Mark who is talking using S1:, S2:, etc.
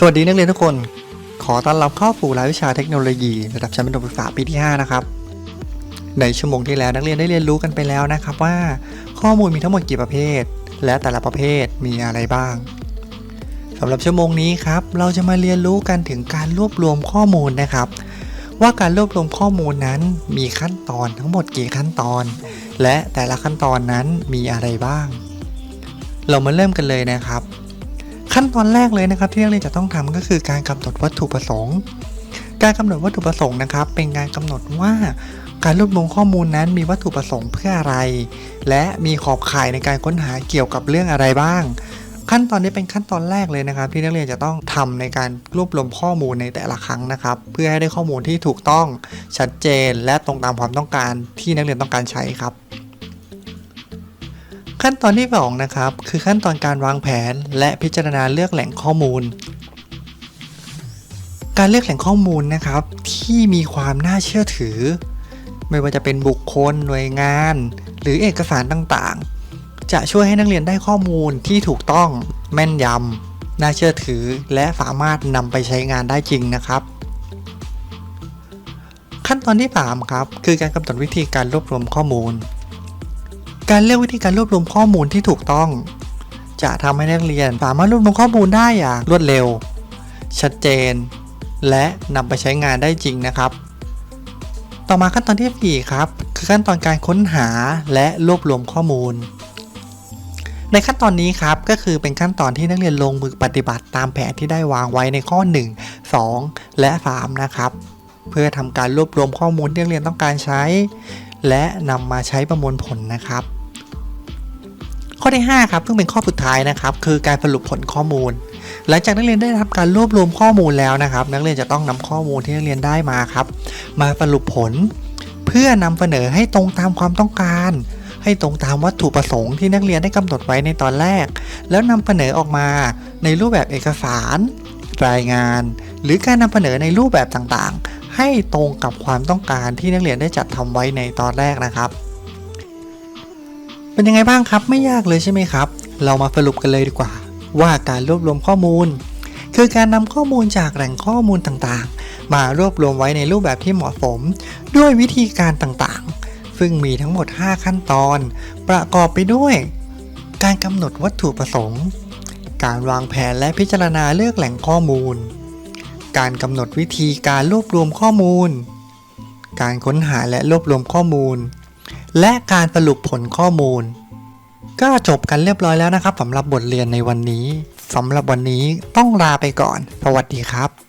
S1: สวัสดีนักเรียนทุกคน ขอต้อนรับเข้าสู่รายวิชาเทคโนโลยีระดับชั้นประถมศึกษาปีที่ 5 นะครับ ในชั่วโมงที่แล้วนักเรียนได้เรียนรู้กันไปแล้วนะครับว่า ข้อมูลมีทั้งหมดกี่ประเภท และแต่ละประเภทมีอะไรบ้างสำหรับชั่วโมงนี้ครับเราจะมาเรียนรู้กันถึงการรวบรวมข้อมูลนะครับ ว่าการรวบรวมข้อมูลนั้นมีขั้นตอนทั้งหมดกี่ขั้นตอน และแต่ละขั้นตอนนั้นมีอะไรบ้าง เรามาเริ่มกันเลยนะครับ ขั้นตอนแรกเลยนะครับที่นักเรียนจะต้องทำก็คือการกำหนดวัตถุประสงค์ การกำหนดวัตถุประสงค์นะครับ เป็นการกำหนดว่าการรวบรวมข้อมูลนั้นมีวัตถุประสงค์เพื่ออะไร และมีขอบข่ายในการค้นหาเกี่ยวกับเรื่องอะไรบ้าง ขั้นตอนนี้เป็นขั้นตอนแรกเลยนะครับ ที่นักเรียนจะต้องทำในการรวบรวมข้อมูลในแต่ละครั้งนะครับ เพื่อให้ได้ข้อมูลที่ถูกต้องชัดเจน และตรงตามความต้องการที่นักเรียนต้องการใช้ครับ ขั้นตอนที่สองนะครับคือขั้นตอนการวางแผนและพิจารณาเลือกแหล่งข้อมูล การเลือกแหล่งข้อมูลนะครับ ที่มีความน่าเชื่อถือ ไม่ว่าจะเป็นบุคคลหน่วยงาน หรือเอกสารต่างๆ จะช่วยให้นักเรียนได้ข้อมูลที่ถูกต้องแม่นยำน่าเชื่อถือและสามารถนำไปใช้งานได้จริงนะครับขั้นตอนที่สามครับ คือการกำหนดวิธีการรวบรวมข้อมูล การเลือกวิธีการรวบรวมข้อมูลที่ถูกต้อง จะทำให้นักเรียนสามารถรวบรวมข้อมูลได้อย่างรวดเร็ว ชัดเจน และนำไปใช้งานได้จริงนะครับ ต่อมาขั้นตอนที่สี่ครับคือขั้นตอนการค้นหาและรวบรวมข้อมูล ในขั้นตอนนี้ครับก็คือเป็นขั้นตอนที่นักเรียนลงมือปฏิบัติตามแผนที่ได้วางไว้ในข้อ 1 2 และ 3 นะครับเพื่อทำการรวบรวมข้อมูลที่นักเรียนต้องการใช้ และนำมาใช้ประมวลผลนะครับ ข้อที่5ครับซึ่งเป็นข้อสุดท้ายนะครับคือการสรุปผลข้อมูล หลังจากนักเรียนได้รับการรวบรวมข้อมูลแล้วนะครับ นักเรียนจะต้องนำข้อมูลที่นักเรียนได้มาครับ มาสรุปผล เพื่อนำเสนอให้ตรงตามความต้องการ ให้ตรงตามวัตถุประสงค์ที่นักเรียนได้กำหนดไว้ในตอนแรก แล้วนำเสนอออกมาในรูปแบบเอกสาร รายงาน หรือการนำเสนอในรูปแบบต่างๆ ให้ตรงกับความต้องการที่นักเรียนได้จัดทำไว้ในตอนแรกนะครับ เป็นยังไงบ้างครับไม่ยากเลยใช่ไหมครับ เรามาสรุปกันเลยดีกว่า ว่าการรวบรวมข้อมูล คือการนำข้อมูลจากแหล่งข้อมูลต่างๆ มารวบรวมไว้ในรูปแบบที่เหมาะสม ด้วยวิธีการต่างๆ ซึ่งมีทั้งหมด 5 ขั้นตอน ประกอบไปด้วย การกำหนดวัตถุประสงค์ การวางแผนและพิจารณาเลือกแหล่งข้อมูล การกำหนดวิธีการรวบรวมข้อมูล การค้นหาและรวบรวมข้อมูล และการสรุปผลข้อมูล ก็จบกันเรียบร้อยแล้วนะครับสำหรับบทเรียนในวันนี้สำหรับวันนี้ต้องลาไปก่อน สวัสดีครับ